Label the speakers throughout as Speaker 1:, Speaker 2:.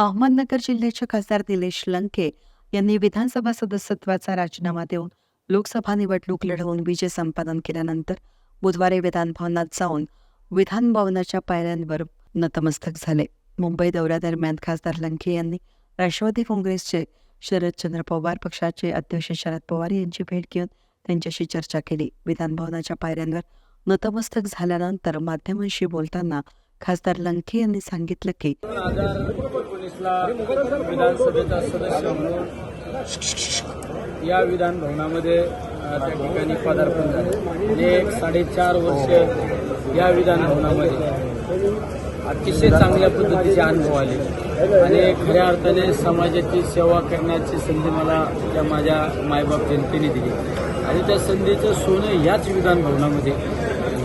Speaker 1: अहमदनगर जिल्ह्याचे खासदार निलेश लंके यांनी विधानसभा सदस्यत्वाचा राजीनामा देऊन लोकसभा निवडणूक लढवून विजय संपादन केल्यानंतर बुधवारी विधानभवनात जाऊन विधानभवनाच्या पायऱ्यांवर नतमस्तक झाले. मुंबई दौऱ्यादरम्यान खासदार लंके यांनी राष्ट्रवादी काँग्रेसचे शरदचंद्र पवार पक्षाचे अध्यक्ष शरद पवार यांची भेट घेऊन त्यांच्याशी चर्चा केली. विधानभवनाच्या पायऱ्यांवर नतमस्तक झाल्यानंतर माध्यमांशी बोलताना खासदार लंके यांनी सांगितलं की
Speaker 2: एकोणीसला विधानसभेचा सदस्य म्हणून या विधान भवनामध्ये त्या ठिकाणी पदार्पण झाले. आणि एक साडेचार वर्ष या विधान भवनामध्ये अतिशय चांगल्या पद्धतीचे अनुभव आले. आणि खऱ्या अर्थाने समाजाची सेवा करण्याची संधी मला त्या माझ्या मायबाप जनतेने दिली. आणि त्या संधीचं सोनं याच विधान भवनामध्ये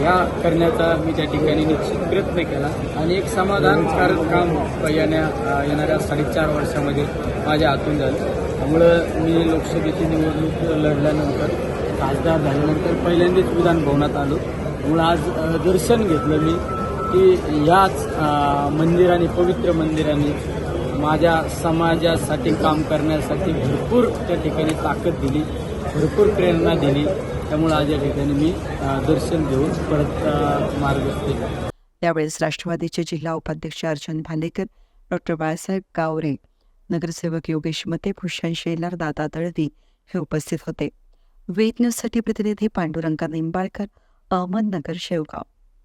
Speaker 2: या करण्याचा मी त्या ठिकाणी निश्चित प्रयत्न केला. आणि एक समाधानकारक काम येण्या येणाऱ्या साडेचार वर्षामध्ये माझ्या हातून झालं. त्यामुळं मी लोकसभेची निवडणूक लढल्यानंतर खासदार झाल्यानंतर पहिल्यांदाच विधानभवनात आलो. त्यामुळं आज दर्शन घेतलं मी की याच मंदिराने पवित्र मंदिराने माझ्या समाजासाठी काम करण्यासाठी भरपूर त्या ठिकाणी ताकद दिली भरपूर प्रेरणा दिली. त्यामुळे आज या ठिकाणी मी दर्शन घेऊन परत मार्गस्थ
Speaker 1: त्यावेळेस राष्ट्रवादीचे जिल्हा उपाध्यक्ष अर्जुन भालेकर डॉक्टर बाळासाहेब गावरे नगरसेवक योगेश मते भूषण शेलार दादा दळवी हे उपस्थित होते. वेद न्यूजसाठी प्रतिनिधी पांडुरंगा निंबाळकर अहमदनगर शेवगाव.